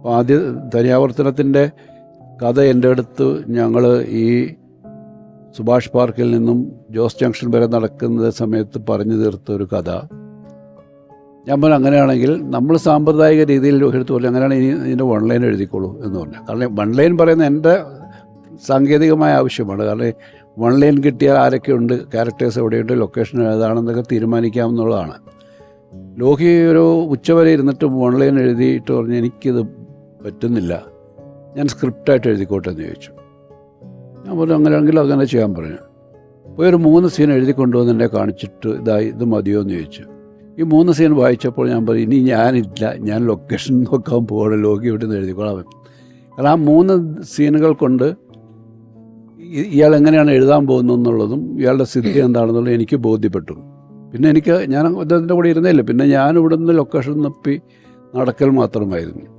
അപ്പോൾ ആദ്യ ധനിയാവർത്തനത്തിന്റെ കഥ എന്റെ അടുത്ത് ഞങ്ങൾ ഈ സുഭാഷ് പാർക്കിൽ നിന്നും ജോസ് ജംഗ്ഷൻ വരെ നടക്കുന്ന സമയത്ത് പറഞ്ഞു തീർത്ത ഒരു കഥ. ഞാൻ പറഞ്ഞു അങ്ങനെയാണെങ്കിൽ നമ്മൾ സാമ്പ്രദായിക രീതിയിൽ എടുത്തു പോലെ അങ്ങനെയാണ് ഇനി ഇതിന്റെ വൺ ലൈൻ എഴുതിക്കോളൂ എന്ന് പറഞ്ഞു. കാരണം വൺ ലൈൻ പറയുന്ന എന്റെ സാങ്കേതികമായ ആവശ്യമാണ്. കാരണം വൺ ലൈൻ കിട്ടിയാൽ ആരൊക്കെയുണ്ട് ക്യാരക്ടേഴ്സ് എവിടെയുണ്ട് ലൊക്കേഷൻ ഏതാണെന്നൊക്കെ തീരുമാനിക്കാമെന്നുള്ളതാണ്. ലോഹി ഒരു ഉച്ചവരെ ഇരുന്നിട്ട് വൺ ലൈൻ എഴുതിയിട്ട് പറഞ്ഞു എനിക്കിത് പറ്റുന്നില്ല. ഞാൻ സ്ക്രിപ്റ്റായിട്ട് എഴുതിക്കോട്ടെ എന്ന് ചോദിച്ചു. ഞാൻ പറഞ്ഞു അങ്ങനെയാണെങ്കിൽ അങ്ങനെ ചെയ്യാൻ പറഞ്ഞു. പോയി ഒരു മൂന്ന് സീൻ എഴുതി കൊണ്ടുവന്ന് എന്നെ കാണിച്ചിട്ട് ഇതായി ഇത് മതിയോ? എന്ന് ചോദിച്ചു. ഈ മൂന്ന് സീൻ വായിച്ചപ്പോൾ ഞാൻ പറയും ഇനി ഞാനില്ല ഞാൻ ലൊക്കേഷൻ നോക്കാൻ പോകണം ലോകി ഇവിടെ നിന്ന് എഴുതിക്കോളാം. കാരണം ആ മൂന്ന് സീനുകൾ കൊണ്ട് ഇയാൾ എങ്ങനെയാണ് എഴുതാൻ പോകുന്നത് എന്നുള്ളതും ഇയാളുടെ സ്ഥിതി എന്താണെന്നുള്ളത് എനിക്ക് ബോധ്യപ്പെട്ടു. പിന്നെ എനിക്ക് ഞാൻ അദ്ദേഹത്തിന്റെ കൂടെ ഇരുന്നില്ല പിന്നെ ഞാൻ ഇവിടുന്ന് ലൊക്കേഷൻ നപ്പി നടക്കൽ മാത്രമായിരുന്നു.